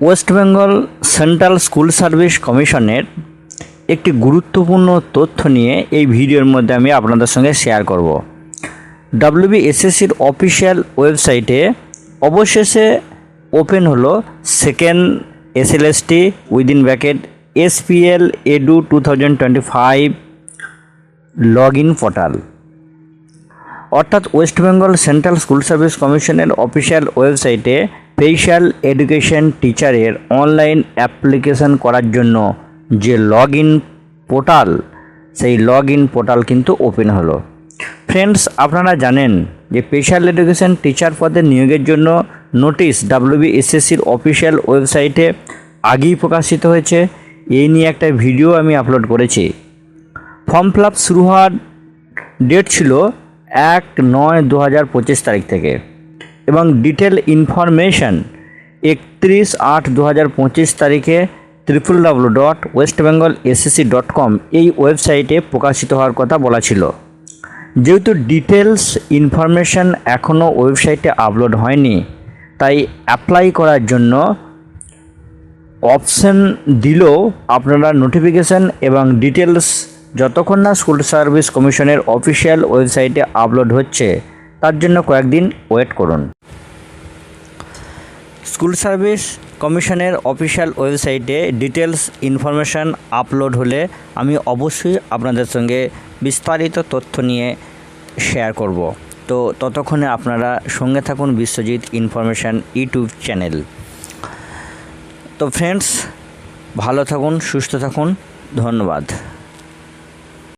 West Bengal Central School Service কমিশনের একটি গুরুত্বপূর্ণ তথ্য নিয়ে এই ভিডিওর মধ্যে আমি আপনাদের সঙ্গে শেয়ার করব। ডাব্লিউবিএসএসসির অফিসিয়াল ওয়েবসাইটে অবশেষে ওপেন হলো second SLST within bracket SPL edu two thousand twenty five log in portal অর্থাৎ West Bengal Central School Service কমিশনের অফিসিয়াল ওয়েবসাইটে স্পেশাল এডুকেশন টিচারের অনলাইন অ্যাপ্লিকেশন করার জন্য যে লগ ইন পোর্টাল সেই লগ ইন পোর্টাল কিন্তু ওপেন হলো। ফ্রেন্ডস আপনারা জানেন যে স্পেশাল এডুকেশন টিচার পদে নিয়োগের জন্য নোটিশ ডাব্লিউবিএসএসসির অফিসিয়াল ওয়েবসাইটে আগেই প্রকাশিত হয়েছে। এই নিয়ে একটা ভিডিও আমি আপলোড করেছি। ফর্ম ফিল শুরু হওয়ার ডেট ছিল এক নয় দু হাজার পঁচিশ তারিখ থেকে। এবং ডিটেল ইনফরমেশন একত্রিশ আট দু হাজার পঁচিশ তারিখে triple W dot West Bengal SSC dot com এই ওয়েবসাইটে প্রকাশিত হওয়ার কথা বলা ছিল। যেহেতু ডিটেলস ইনফরমেশন এখনও ওয়েবসাইটে আপলোড হয়নি, তাই অ্যাপ্লাই করার জন্য অপশন দিলেও আপনারা নোটিফিকেশান এবং ডিটেলস যতক্ষণ না স্কুল সার্ভিস কমিশনের অফিসিয়াল ওয়েবসাইটে আপলোড হচ্ছে, তার জন্য কয়েকদিন ওয়েট করুন। স্কুল সার্ভিস কমিশনের অফিসিয়াল ওয়েবসাইটে ডিটেলস ইনফরমেশান আপলোড হলে আমি অবশ্যই আপনাদের সঙ্গে বিস্তারিত তথ্য নিয়ে শেয়ার করব। তো ততক্ষণে আপনারা সঙ্গে থাকুন বিশ্বজিৎ ইনফরমেশান ইউটিউব চ্যানেল। তো ফ্রেন্ডস, ভালো থাকুন, সুস্থ থাকুন, ধন্যবাদ।